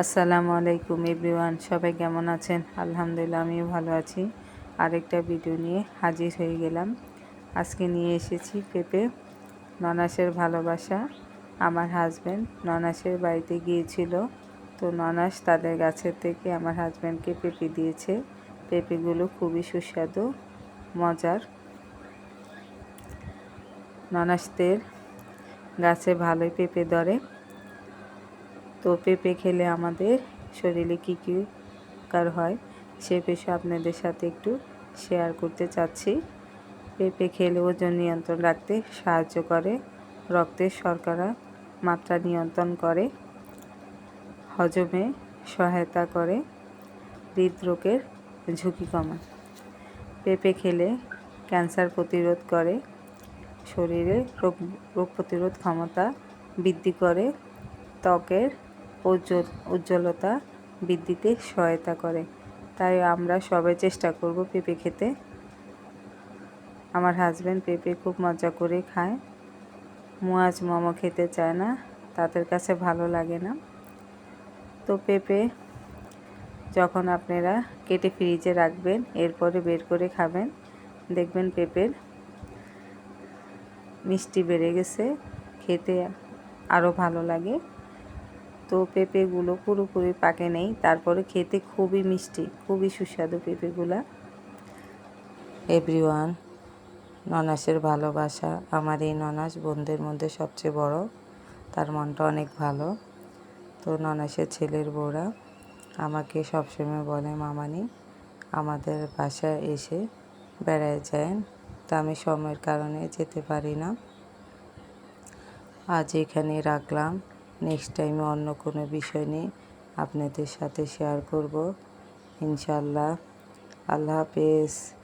আসসালামু আলাইকুম এভরিওয়ান, সবাই কেমন আছেন? আলহামদুলিল্লাহ, আমিও ভালো আছি। আরেকটা ভিডিও নিয়ে হাজির হয়ে গেলাম। আজকে নিয়ে এসেছি পেঁপে, ননাসের ভালোবাসা। আমার হাজব্যান্ড ননাসের বাড়িতে গিয়েছিল। তো ননাস তাদের গাছের থেকে আমার হাজব্যান্ডকে পেঁপে দিয়েছে। পেঁপেগুলো খুবই সুস্বাদু, মজার। ননাসদের গাছে ভালোই পেঁপে ধরে। তো পেঁপে খেলে আমাদের শরীরে কী কী কার হয় সে বিষয়ে আপনাদের সাথে একটু শেয়ার করতে চাচ্ছি। পেঁপে খেলে ওজন নিয়ন্ত্রণ রাখতে সাহায্য করে রক্তের শর্করা মাত্রা নিয়ন্ত্রণ করে, হজমে সহায়তা করে, হৃদরোগের ঝুঁকি কমায়। পেঁপে খেলে ক্যান্সার প্রতিরোধ করে, শরীরে রোগ রোগ প্রতিরোধ ক্ষমতা বৃদ্ধি করে, ত্বকের উজ্জ্বল, উজ্জ্বলতা বৃদ্ধিতে সহায়তা করে। তাই আমরা সবাই চেষ্টা করব পেঁপে খেতে। আমার হাজব্যান্ড পেঁপে খুব মজা করে খায়। মুয়াজ মোমো খেতে চায় না, তাদের কাছে ভালো লাগে না। তো পেঁপে যখন আপনারা কেটে ফ্রিজে রাখবেন, এরপরে বের করে খাবেন, দেখবেন পেঁপের মিষ্টি বেড়ে গেছে, খেতে আরও ভালো লাগে। তো পেঁপেগুলো পুরোপুরি পাকে নেই। তারপরে খেতে খুবই মিষ্টি, খুবই সুস্বাদু পেঁপেগুলা। এভরিওয়ান ননাসের ভালোবাসা আমার এই ননাস বোনদের মধ্যে সবচেয়ে বড়। তার মনটা অনেক ভালো। তো ননাসের ছেলের বউরা আমাকে সবসময় বলে, মামানি, আমাদের বাসায় এসে বেড়ায় যায় তা আমি সময়ের কারণে যেতে পারি না। আজ এখানে রাখলাম। নেক্সট টাইমে অন্য কোনো বিষয় নিয়ে আপনাদের সাথে শেয়ার করব। ইনশাল্লাহ আল্লাহ হাফেজ।